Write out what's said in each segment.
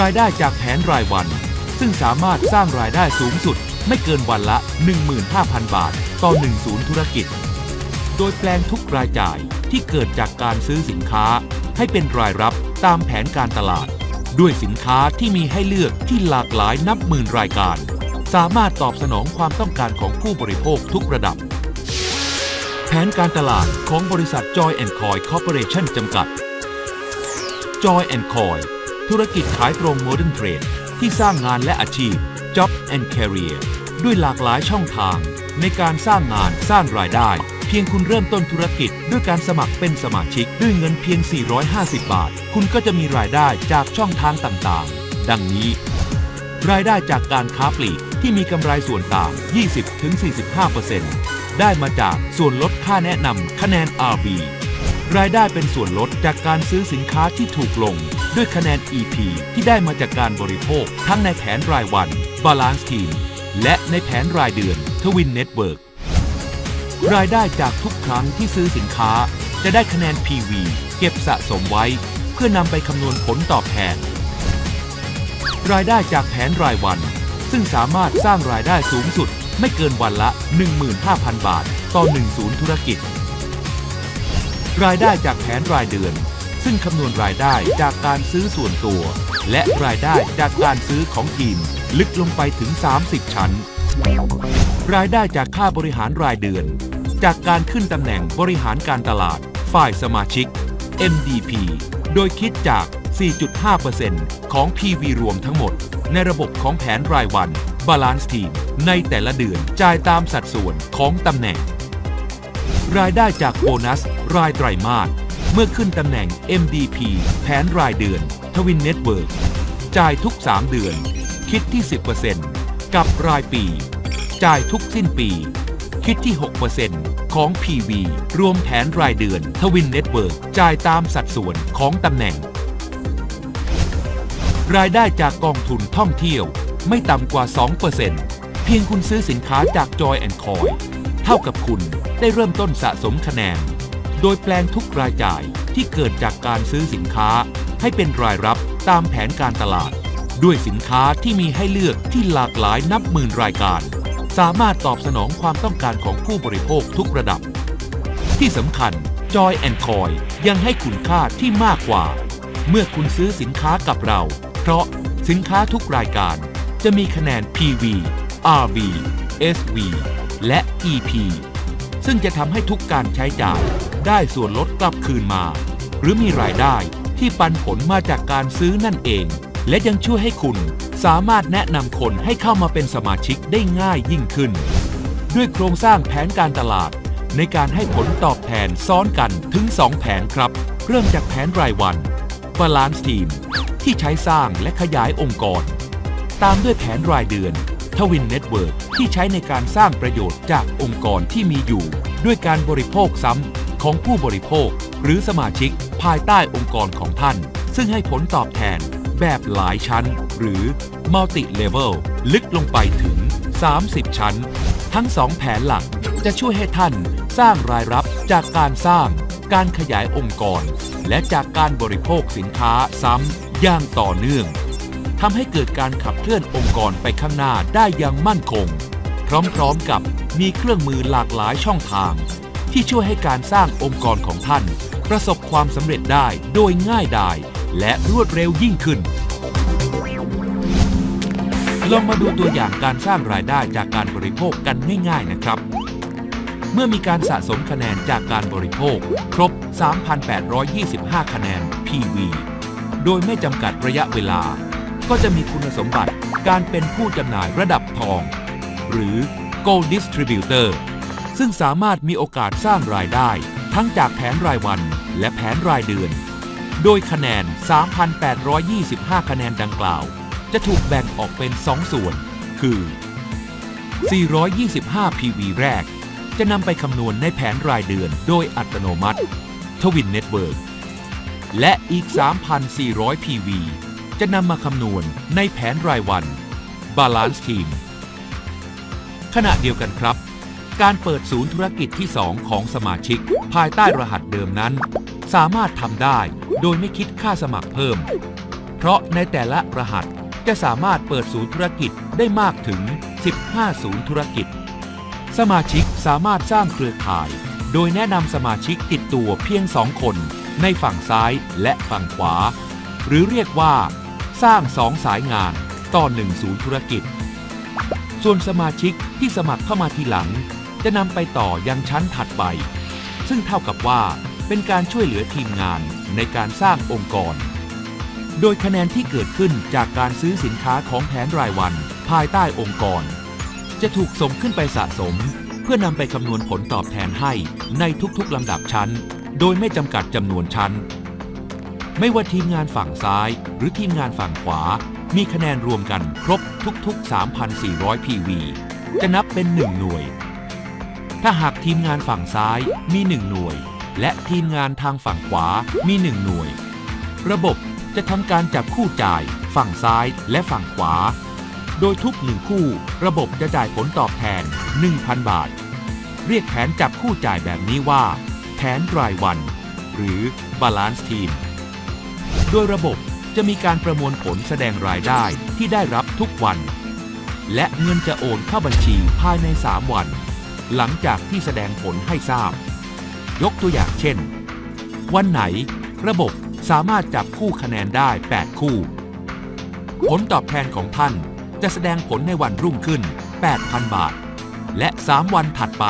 รายได้จากแผนรายวัน ซึ่งสามารถสร้างรายได้สูงสุด ไม่เกินวันละ 15,000 บาท ต่อ 1 ศูนย์ธุรกิจ โดยแปลงทุกรายจ่ายที่เกิดจากการซื้อสินค้า ให้เป็นรายรับตามแผนการตลาด ด้วยสินค้าที่มีให้เลือกที่หลากหลายนับหมื่นรายการ สามารถตอบสนองความต้องการของผู้บริโภคทุกระดับ แผนการตลาดของบริษัท Joy and Coy Corporation จำกัด Joy and Coy ธุรกิจขายตรง Modern Trade ที่สร้างงานและอาชีพ Job and Career ด้วยหลากหลายช่องทาง ในการสร้างงานสร้างรายได้ เพียงคุณเริ่มต้นธุรกิจด้วยการสมัครเป็นสมาชิกด้วยเงินเพียง 450 บาท คุณก็จะมีรายได้จากช่องทางต่างๆ ดังนี้ รายได้จากการค้าปลีกที่มีกำไรส่วนต่าง 20-45%ได้มาจากส่วนลดค่าแนะนำคะแนน RV รายได้เป็นส่วนลดจากการซื้อสินค้าที่ถูกลง ด้วยคะแนน EP ที่ได้มาจากการบริโภค ทั้งในแผนรายวัน Balance Team และในแผนรายเดือน Twin Network รายได้จากทุกครั้งที่ซื้อสินค้า จะได้คะแนน PV เก็บสะสมไว้ เพื่อนำไปคำนวณผลตอบแทน รายได้จากแผนรายวัน ซึ่งสามารถสร้างรายได้สูงสุดไม่เกินวันละ 15,000 บาท ต่อ1ศูนย์ธุรกิจ รายได้จากแผนรายเดือน ซึ่งคำนวณรายได้จากการซื้อส่วนตัว และรายได้จากการซื้อของทีม ลึกลงไปถึง 30 ชั้น รายได้จากค่าบริหารรายเดือน จากการขึ้นตำแหน่งบริหารการตลาด ฝ่ายสมาชิก MDP โดยคิดจาก 4.5%ของ PV รวมทั้งหมด ในระบบของแผนรายวัน Balance Team ในแต่ละเดือนจ่ายตามสัดส่วนของตำแหน่ง รายได้จากโบนัส รายไตรมาสเมื่อขึ้นตำแหน่ง MDP แผนรายเดือน ทวินเน็ตเวิร์กจ่ายทุก 3 เดือน คิดที่ 10%กับรายปี จ่ายทุกสิ้นปี คิดที่ 6%ของ PV รวมแผนรายเดือน ทวินเน็ตเวิร์กจ่ายตามสัดส่วนของตำแหน่ง รายได้จากกองทุนท่องเที่ยวไม่ต่ำกว่า 2%เพียงคุณซื้อสินค้าจาก Joy Coy เท่ากับคุณ ได้เริ่มต้นสะสมคะแนน โดยแปลงทุกรายจ่ายที่เกิดจากการซื้อสินค้า ให้เป็นรายรับตามแผนการตลาด ด้วยสินค้าที่มีให้เลือกที่หลากหลายนับหมื่นรายการ สามารถตอบสนองความต้องการของผู้บริโภคทุกระดับ ที่สำคัญ Joy Coy ยังให้คุณค่าที่มากกว่า เมื่อคุณซื้อสินค้ากับเรา เพราะสินค้าทุกรายการจะมีคะแนน PV RV SV และ EP ซึ่งจะทำให้ทุกการใช้จ่าย ได้ส่วนลดกลับคืนมา หรือมีรายได้ที่ปันผลมาจากการซื้อนั่นเอง และยังช่วยให้คุณสามารถแนะนำคนให้เข้ามาเป็นสมาชิกได้ง่ายยิ่งขึ้น ด้วยโครงสร้างแผนการตลาด ในการให้ผลตอบแทนซ้อนกันถึง 2 แผนครับ เริ่มจากแผนรายวัน Balance Team ที่ใช้สร้างและขยายองค์กร ตามด้วยแผนรายเดือน ทวินเน็ตเวิร์กที่ใช้ในการสร้างประโยชน์จากองค์กรที่มีอยู่ ด้วยการบริโภคซ้ำของผู้บริโภค หรือสมาชิกภายใต้องค์กรของท่าน ซึ่งให้ผลตอบแทนแบบหลายชั้น หรือ Multi Level ลึกลงไปถึง 30 ชั้น ทั้ง 2 แผนหลักจะช่วยให้ท่านสร้างรายรับจากการสร้าง การขยายองค์กร และจากการบริโภคสินค้าซ้ำอย่างต่อเนื่อง ทำให้เกิดการขับเคลื่อนองค์กรไปข้างหน้าได้อย่างมั่นคง พร้อมๆกับมีเครื่องมือหลากหลายช่องทาง ที่ช่วยให้การสร้างองค์กรของท่าน ประสบความสำเร็จได้โดยง่ายดายและรวดเร็วยิ่งขึ้นลองมาดูตัวอย่างการสร้างรายได้จากการบริโภคกันง่ายๆนะครับ เมื่อมีการสะสมคะแนนจากการบริโภค ครบ 3,825 คะแนน PV โดยไม่จำกัดระยะเวลา ก็จะมีคุณสมบัติการเป็นผู้จำหน่ายระดับทอง หรือ Gold Distributor ซึ่งสามารถมีโอกาสสร้างรายได้ ทั้งจากแผนรายวันและแผนรายเดือน โดยคะแนน 3,825 คะแนนดังกล่าว จะถูกแบ่งออกเป็น 2 ส่วน คือ 425 PV แรก จะนำไปคำนวณในแผนรายเดือนโดยอัตโนมัติทวินเน็ตเวิร์กและอีก 3,400 PV จะนำมาคำนวณในแผนรายวัน Balance Team ขณะเดียวกันครับ การเปิดศูนย์ธุรกิจที่ 2 ของสมาชิก ภายใต้รหัสเดิมนั้น สามารถทำได้โดยไม่คิดค่าสมัครเพิ่ม เพเพราะในแต่ละรหัสจะสามารถเปิดศูนย์ธุรกิจได้มากถึง 15 ศูนย์ธุรกิจ สมาชิกสามารถสร้างเครือข่าย โดยแนะนำสมาชิกติดตัวเพียงสองคน ในฝั่งซ้ายและฝั่งขวา หรือเรียกว่า สร้างสองสายงานต่อหนึ่งศูนย์ธุรกิจ ส่วนสมาชิกที่สมัครเข้ามาทีหลัง จะนำไปต่อยังชั้นถัดไป ซึ่งเท่ากับว่าเป็นการช่วยเหลือทีมงานในการสร้างองค์กร โดยคะแนนที่เกิดขึ้นจากการซื้อสินค้าของแผนรายวัน ภายใต้องค์กร จะถูกส่งขึ้นไปสะสม เพื่อนำไปคำนวณผลตอบแทนให้ในทุกๆลำดับชั้น โดยไม่จำกัดจำนวนชั้น ไม่ว่าทีมงานฝั่งซ้าย หรือทีมงานฝั่งขวา มีคะแนนรวมกันครบทุกๆ 3,400 PV จะนับเป็น 1 หน่วย ถ้าหากทีมงานฝั่งซ้ายมี 1 หน่วย และทีมงานทางฝั่งขวามี 1 หน่วย ระบบจะทำการจับคู่จ่าย ฝั่งซ้ายและฝั่งขวา โดยทุกหนึ่งคู่ระบบจะจ่ายผลตอบแทน 1,000 บาท เรียกแผนจับคู่จ่ายแบบนี้ว่า แผนรายวัน หรือ Balance Team โดยระบบจะมีการประมวลผลแสดงรายได้ที่ได้รับทุกวัน และเงินจะโอนเข้าบัญชีภายใน 3 วัน หลังจากที่แสดงผลให้ทราบ ยกตัวอย่างเช่น วันไหน ระบบสามารถจับคู่คะแนนได้ 8 คู่ ผลตอบแทนของท่านจะแสดงผลในวันรุ่งขึ้น 8,000 บาท และ 3 วันถัดไป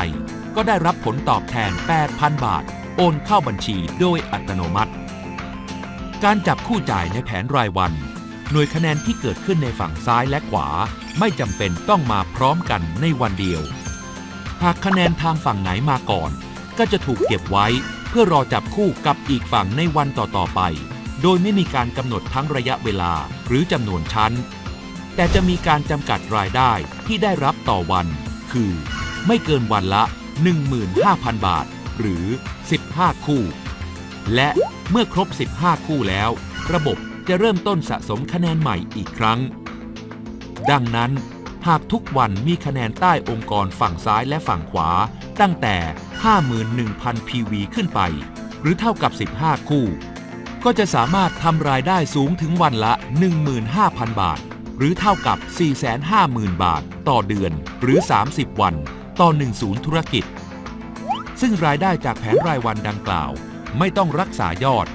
ก็ได้รับผลตอบแทน 8,000 บาท โอนเข้าบัญชีโดยอัตโนมัติ การจับคู่จ่ายในแผนรายวัน หน่วยคะแนนที่เกิดขึ้นในฝั่งซ้ายและขวา ไม่จำเป็นต้องมาพร้อมกันในวันเดียว หากคะแนนทางฝั่งไหนมาก่อน ก็จะถูกเก็บไว้ เพื่อรอจับคู่กับอีกฝั่งในวันต่อๆไป โดยไม่มีการกำหนดทั้งระยะเวลาหรือจำนวนชั้น แต่จะมีการจำกัดรายได้ที่ได้รับต่อวัน คือ ไม่เกินวันละ 15,000 บาท หรือ 15 คู่ และเมื่อครบ 15 คู่แล้ว ระบบจะเริ่มต้นสะสมคะแนนใหม่อีกครั้ง ดังนั้น หากทุกวันมีคะแนนใต้องค์กรฝั่งซ้ายและฝั่งขวา ตั้งแต่ 51,000 PV ขึ้นไป หรือเท่ากับ 15 คู่ ก็จะสามารถทำรายได้สูงถึงวันละ 15,000 บาท หรือเท่ากับ 450,000 บาท ต่อเดือนหรือ 30 วัน ต่อ1ศูนย์ธุรกิจ ซึ่งรายได้จากแผนรายวันดังกล่าว ไม่ต้องรักษายอด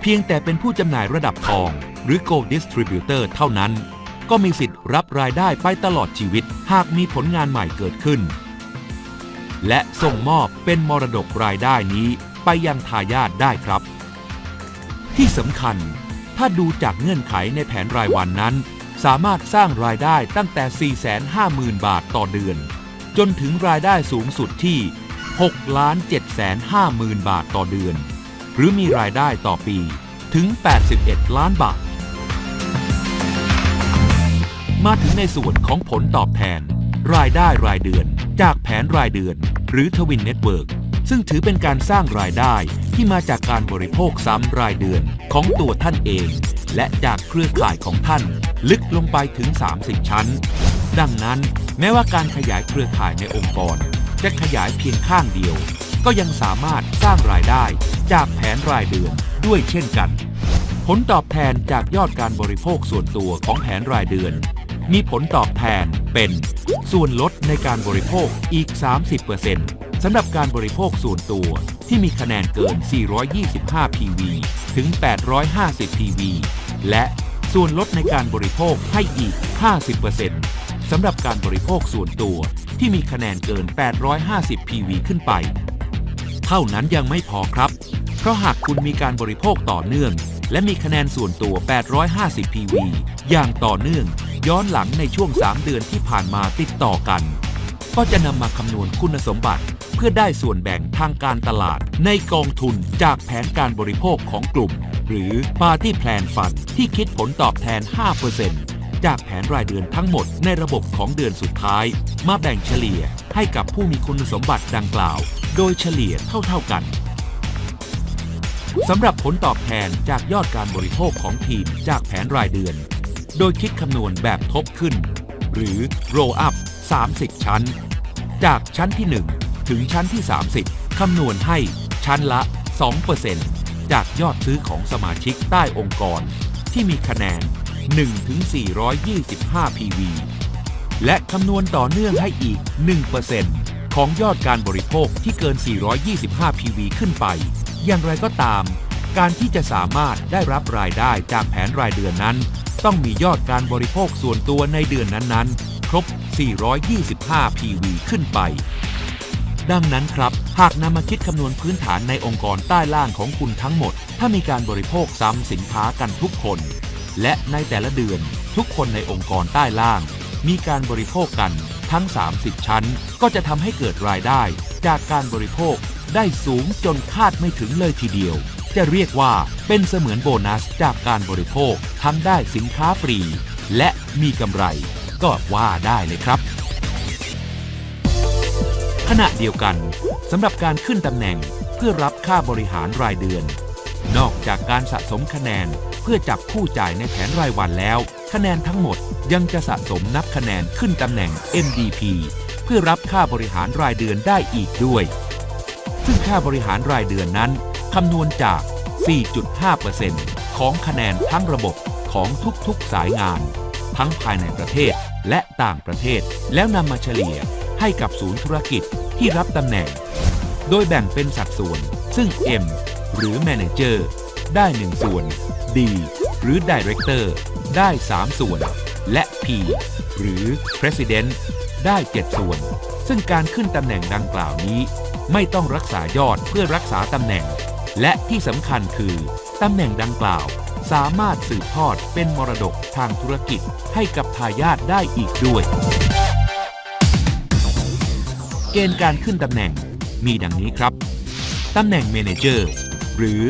เพียงแต่เป็นผู้จำหน่ายระดับทอง หรือ Gold Distributor เท่านั้น ก็มีสิทธิ์รับรายได้ไปตลอดชีวิต หากมีผลงานใหม่เกิดขึ้น และส่งมอบเป็นมรดกรายได้นี้ไปยังทายาทได้ครับ ที่สำคัญ ถ้าดูจากเงื่อนไขในแผนรายวันนั้น สามารถสร้างรายได้ตั้งแต่ 450,000 บาทต่อเดือน จนถึงรายได้สูงสุดที่ 6ล้าน7 5 0 0 0บาทต่อเดือน หรือมีรายได้ต่อปีถึง 81 ล้านบาท มาถึงในส่วนของผลตอบแทน รายได้รายเดือน จากแผนรายเดือน หรือทวินเน็ตเวิร์กซึ่งถือเป็นการสร้างรายได้ที่มาจากการบริโภคซ้ำรายเดือนของตัวท่านเอง และจากเครือข่ายของท่าน ลึกลงไปถึง 30 ชั้น ดังนั้น แม้ว่าการขยายเครือข่ายในองค์กร จะขยายเพียงข้างเดียว ก็ยังสามารถสร้างรายได้จากแผนรายเดือนด้วยเช่นกัน ผลตอบแทนจากยอดการบริโภคส่วนตัวของแผนรายเดือน มีผลตอบแทนเป็น ส่วนลดในการบริโภคอีก 30%สำหรับการบริโภคส่วนตัวที่มีคะแนนเกิน 425 PV ถึง 850 PV และส่วนลดในการบริโภคให้อีก 50% สำหรับการบริโภคส่วนตัวที่มีคะแนนเกิน 850 PV ขึ้นไป เท่านั้นยังไม่พอครับ เพราะหากคุณมีการบริโภคต่อเนื่อง และมีคะแนนส่วนตัว 850 PV อย่างต่อเนื่อง ย้อนหลังในช่วง 3 เดือนที่ผ่านมาติดต่อกัน ก็จะนำมาคำนวณคุณสมบัติ เพื่อได้ส่วนแบ่งทางการตลาด ในกองทุนจากแผนการบริโภคของกลุ่ม หรือ Party Plan Fund ที่คิดผลตอบแทน 5% จากแผนรายเดือนทั้งหมดในระบบของเดือนสุดท้าย มาแบ่งเฉลี่ยให้กับผู้มีคุณสมบัติดังกล่าว โดยเฉลี่ยเท่า ๆกันสำหรับผลตอบแทนจากยอดการบริโภคของทีมจากแผนรายเดือน โดยคิดคำนวณแบบทบขึ้น หรือ roll up 30 ชั้น จากชั้นที่ 1 ถึงชั้นที่ 30 คำนวณให้ชั้นละ 2%จากยอดซื้อของสมาชิกใต้องค์กร ที่มีคะแนน 1-425 PV และคำนวณต่อเนื่องให้อีก 1%ของยอดการบริโภคที่เกิน 425 PV ขึ้นไป อย่างไรก็ตาม การที่จะสามารถได้รับรายได้จากแผนรายเดือนนั้น ต้องมียอดการบริโภคส่วนตัวในเดือนนั้นๆ ครบ 425 PV ขึ้นไป ดังนั้นครับ หากนำมาคิดคำนวณพื้นฐานในองค์กรใต้ล่างของคุณทั้งหมด ถ้ามีการบริโภคซ้ำสินค้ากันทุกคน และในแต่ละเดือนทุกคนในองค์กรใต้ล่าง มีการบริโภคกันทั้ง 30 ชั้น ก็จะทำให้เกิดรายได้ จากการบริโภคได้สูงจนคาดไม่ถึงเลยทีเดียว จะเรียกว่าเป็นเสมือนโบนัสจากการบริโภคทั้งได้สินค้าฟรี และมีกำไร ก็ว่าได้เลยครับ ขณะเดียวกันสำหรับการขึ้นตำแหน่งเพื่อรับค่าบริหารรายเดือน นอกจากการสะสมคะแนน เพื่อจับคู่จ่ายในแผนรายวันแล้ว คะแนนทั้งหมดยังจะสะสมนับคะแนนขึ้นตำแหน่ง MDP เพื่อรับค่าบริหารรายเดือนได้อีกด้วย ซึ่งค่าบริหารรายเดือนนั้นคำนวณจาก 4.5%ของคะแนนทั้งระบบของทุกๆสายงาน ทั้งภายในประเทศและต่างประเทศ แล้วนำมาเฉลี่ยให้กับศูนย์ธุรกิจที่รับตำแหน่ง โดยแบ่งเป็นสัดส่วน ซึ่ง M หรือ Manager ได้ 1 ส่วน D หรือ Director ได้ 3 ส่วน และ P หรือ President ได้ 7 ส่วน ซึ่งการขึ้นตำแหน่งดังกล่าวนี้ ไม่ต้องรักษายอดเพื่อรักษาตำแหน่ง และที่สำคัญคือตำแหน่งดังกล่าว สามารถสืบทอดเป็นมรดกทางธุรกิจให้กับทายาทได้อีกด้วย เกณฑ์การขึ้นตำแหน่งมีดังนี้ครับ ตำแหน่ง Manager หรือ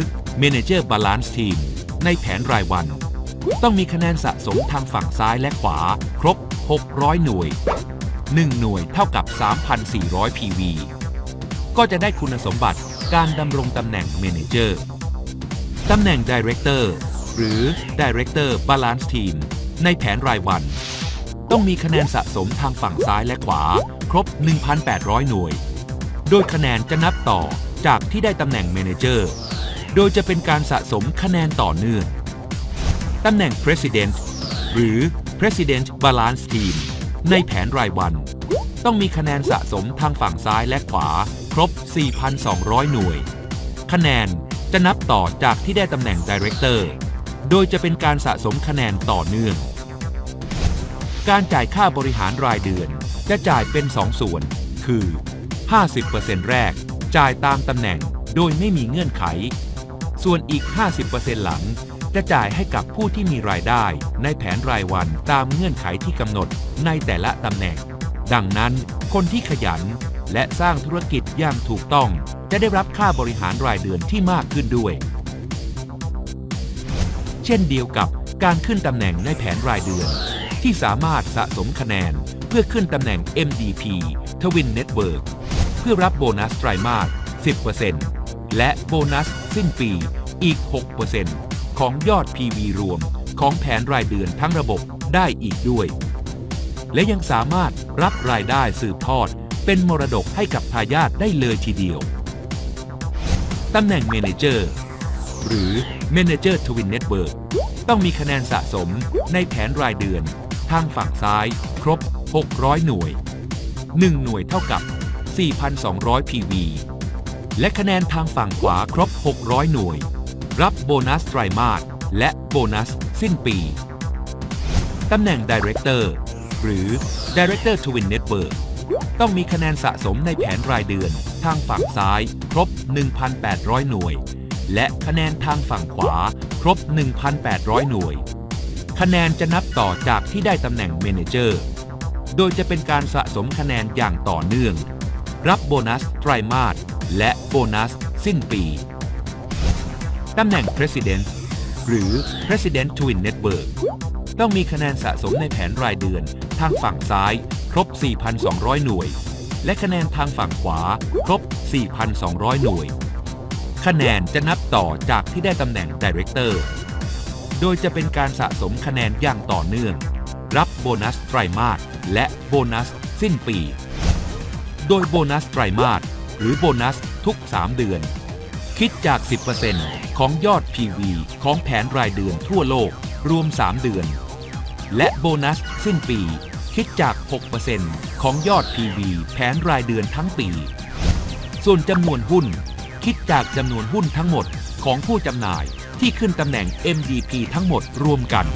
Manager Balance Team ในแผนรายวัน ต้องมีคะแนนสะสมทางฝั่งซ้ายและขวา ครบ 600 หน่วย 1 หน่วยเท่ากับ 3,400 PV ก็จะได้คุณสมบัติการดำรงตำแหน่ง Manager ตำแหน่ง Director หรือ Director Balance Team ในแผนรายวัน ต้องมีคะแนนสะสมทางฝั่งซ้ายและขวา ครบ 1,800 หน่วย โดยคะแนนจะนับต่อจากที่ได้ตำแหน่ง Manager โดยจะเป็นการสะสมคะแนนต่อเนื่องตำแหน่ง President หรือ President Balance Team ในแผนรายวัน ต้องมีคะแนนสะสมทางฝั่งซ้ายและขวา ครบ 4,200 หน่วย คะแนนจะนับต่อจากที่ได้ตำแหน่ง Director โดยจะเป็นการสะสมคะแนนต่อเนื่อง การจ่ายค่าบริหารรายเดือน จะจ่ายเป็น 2 ส่วน คือ 50%แรก จ่ายตามตำแหน่งโดยไม่มีเงื่อนไข ส่วนอีก 50%หลัง จะจ่ายให้กับผู้ที่มีรายได้ ในแผนรายวันตามเงื่อนไขที่กำหนดในแต่ละตำแหน่ง ดังนั้นคนที่ขยันและสร้างธุรกิจอย่างถูกต้อง จะได้รับค่าบริหารรายเดือนที่มากขึ้นด้วย เช่นเดียวกับการขึ้นตำแหน่งในแผนรายเดือน ที่สามารถสะสมคะแนน เพื่อขึ้นตำแหน่ง MDP Twin Network เพื่อรับโบนัสไตรมาส 10% และโบนัสสิ้นปีอีก 6%ของยอด PV รวมของแผนรายเดือนทั้งระบบได้อีกด้วย และยังสามารถรับรายได้สืบทอดเป็นมรดกให้กับทายาทได้เลยทีเดียว ตำแหน่ง Manager หรือ Manager Twin Network ต้องมีคะแนนสะสมในแผนรายเดือน ทางฝั่งซ้ายครบ 600 หน่วย 1 หน่วยเท่ากับ 4,200 PV และคะแนนทางฝั่งขวาครบ 600 หน่วย รับโบนัสไตรมาสและโบนัสสิ้นปี ตำแหน่ง Director หรือ Director Twin Network ต้องมีคะแนนสะสมในแผนรายเดือน ทางฝั่งซ้ายครบ 1,800 หน่วย และคะแนนทางฝั่งขวาครบ 1,800 หน่วย คะแนนจะนับต่อจากที่ได้ตำแหน่ง Manager โดยจะเป็นการสะสมคะแนนอย่างต่อเนื่อง รับโบนัสไตรมาส และโบนัสสิ้นปี ตำแหน่ง President หรือ President Twin Network ต้องมีคะแนนสะสมในแผนรายเดือนทางฝั่งซ้าย ครบ 4,200 หน่วย และคะแนนทางฝั่งขวา ครบ 4,200 หน่วย คะแนนจะนับต่อจากที่ได้ตำแหน่ง Director โดยจะเป็นการสะสมคะแนนอย่างต่อเนื่อง รับโบนัสไตรมาสและโบนัสสิ้นปี โดยโบนัสไตรมาส รือโบนัสทุก 3 เดือน คิดจาก 10%ของยอด PV ของแผนรายเดือนทั่วโลกรวม 3 เดือน และโบนัสสิ้นปี คิดจาก 6%ของยอด PV แผนรายเดือนทั้งปี ส่วนจำนวนหุ้น คิดจากจำนวนหุ้นทั้งหมดของผู้จำหน่ายที่ขึ้นตำแหน่ง MDP ทั้งหมดรวมกัน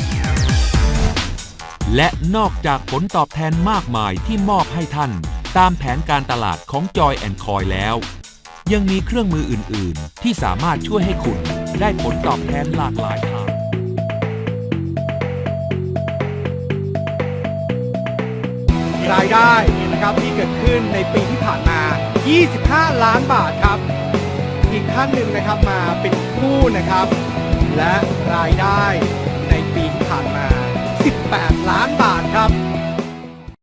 และนอกจากผลตอบแทนมากมายที่มอบให้ท่าน ตามแผนการตลาดของ Joy Coy แล้ว ยังมีเครื่องมืออื่น ๆ ที่สามารถช่วยให้คุณได้ผลตอบแทนหลากหลายทางรายได้นะครับที่เกิดขึ้นในปีที่ผ่านมา 25 ล้านบาทครับ อีกท่านหนึ่งนะครับมาเป็นผู้นะครับ และรายได้ในปีที่ผ่านมา 18 ล้านบาทครับ